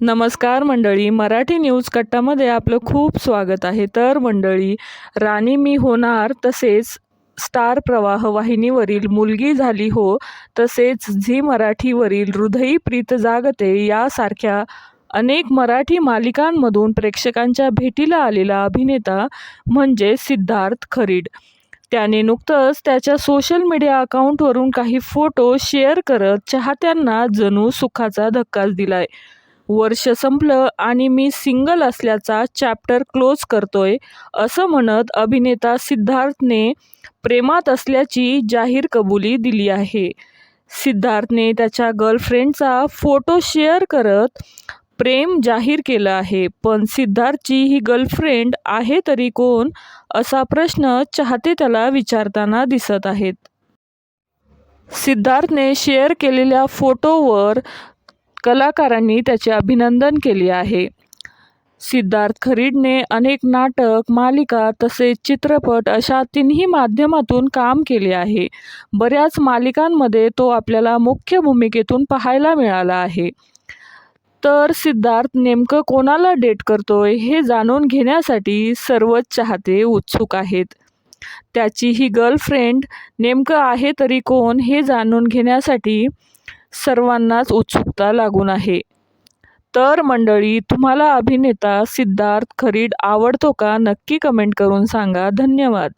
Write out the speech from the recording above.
नमस्कार मंडळी मराठी न्यूज कट्टामध्ये आपलं खूप स्वागत आहे. तर मंडळी राणी मी होणार तसेच स्टार प्रवाह वाहिनीवरील मुलगी झाली हो तसेच झी मराठीवरील हृदयी प्रीत जागते यासारख्या अनेक मराठी मालिकांमधून प्रेक्षकांच्या भेटीला आलेला अभिनेता म्हणजे सिद्धार्थ खरीड. त्याने नुकतंच त्याच्या सोशल मीडिया अकाउंटवरून काही फोटो शेअर करत चाहत्यांना जणू सुखाचा धक्काच दिलाय. वर्ष संपलं आणि मी सिंगल असल्याचा चॅप्टर क्लोज करतोय असं म्हणत अभिनेता सिद्धार्थने प्रेमात असल्याची जाहीर कबुली दिली आहे. सिद्धार्थने त्याच्या गर्लफ्रेंडचा फोटो शेअर करत प्रेम जाहीर केलं आहे पण सिद्धार्थची ही गर्लफ्रेंड आहे तरी कोण असा प्रश्न चाहते त्याला विचारताना दिसत आहेत. सिद्धार्थने शेअर केलेल्या फोटोवर कलाकारांनी त्याचे अभिनंदन केले आहे. सिद्धार्थ खरीडने अनेक नाटक मालिका तसेच चित्रपट अशा तिन्ही माध्यमातून काम केले आहे. बऱ्याच मालिकांमध्ये तो आपल्याला मुख्य भूमिकेतून पाहायला मिळाला आहे. तर सिद्धार्थ नेमकं कोणाला डेट करतोय हे जाणून घेण्यासाठी सर्वच चाहते उत्सुक आहेत. त्याची ही गर्लफ्रेंड नेमकं आहे तरी कोण हे जाणून घेण्यासाठी सर्वांनाच उत्सुकता लागून आहे. तर मंडळी तुम्हाला अभिनेता सिद्धार्थ खरीड आवडतो का? नक्की कमेंट करून सांगा. धन्यवाद.